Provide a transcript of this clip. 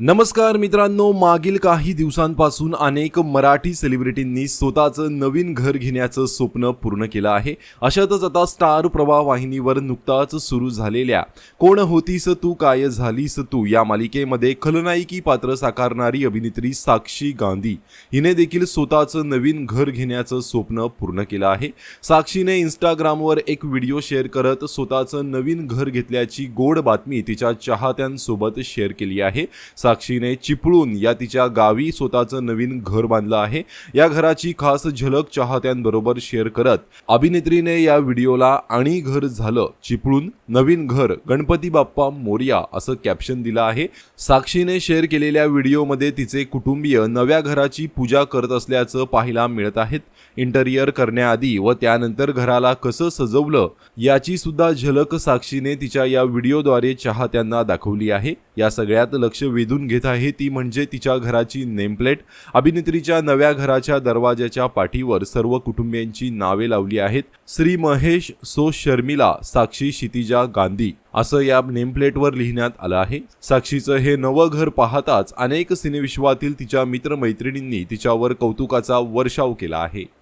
नमस्कार मित्रांनो मागील काही दिवसांपासून अनेक मराठी सेलिब्रिटींनी स्वतःचं नवीन घर घेण्याचं स्वप्न पूर्ण केलं आहे. अशातच आता स्टार प्रवाह वाहिनीवर नुकताच सुरू झालेल्या कोण होतीस तू काय झालीस तू या मालिकेमध्ये खलनायकी पात्र साकारणारी अभिनेत्री साक्षी गांधी हिने देखील स्वतःचं नवीन घर घेण्याचं स्वप्न पूर्ण केलं आहे. साक्षीने इंस्टाग्रामवर एक व्हिडिओ शेअर करत स्वतःचं नवीन घर घेतल्याची गोड बातमी तिच्या चाहत्यांसोबत शेअर केली आहे. साक्षीने चिपळून या तिच्या गावी स्वतःचं नवीन घर बांधलं आहे. या घराची खास झलक चाहत्यांबरोबर शेअर करत अभिनेत्रीने या व्हिडिओला आणि घर झालं चिपळून नवीन घर गणपती बाप्पा मोर्या असं कॅप्शन दिलं आहे. साक्षीने शेअर केलेल्या व्हिडिओमध्ये तिचे कुटुंबीय नव्या घराची पूजा करत असल्याचं पाहायला मिळत आहेत. इंटरियर करण्याआधी व त्यानंतर घराला कसं सजवलं याची सुद्धा झलक साक्षीने तिच्या या व्हिडिओद्वारे चाहत्यांना दाखवली आहे. या सगळ्यात लक्ष वेधून घेत आहे. ती म्हणजे तिच्या घराची नेमप्लेट. अभिनेत्रीच्या नव्या घराच्या दरवाजाच्या पाठीवर सर्व कुटुंबियांची नावे लावली आहेत. श्री महेश सो शर्मिला साक्षी क्षितिजा गांधी असं या नेमप्लेटवर लिहिण्यात आलं आहे. साक्षीचं हे नवं घर पाहताच अनेक सिनेविश्वातील तिच्या मित्रमैत्रिणींनी तिच्यावर कौतुकाचा वर्षाव केला आहे.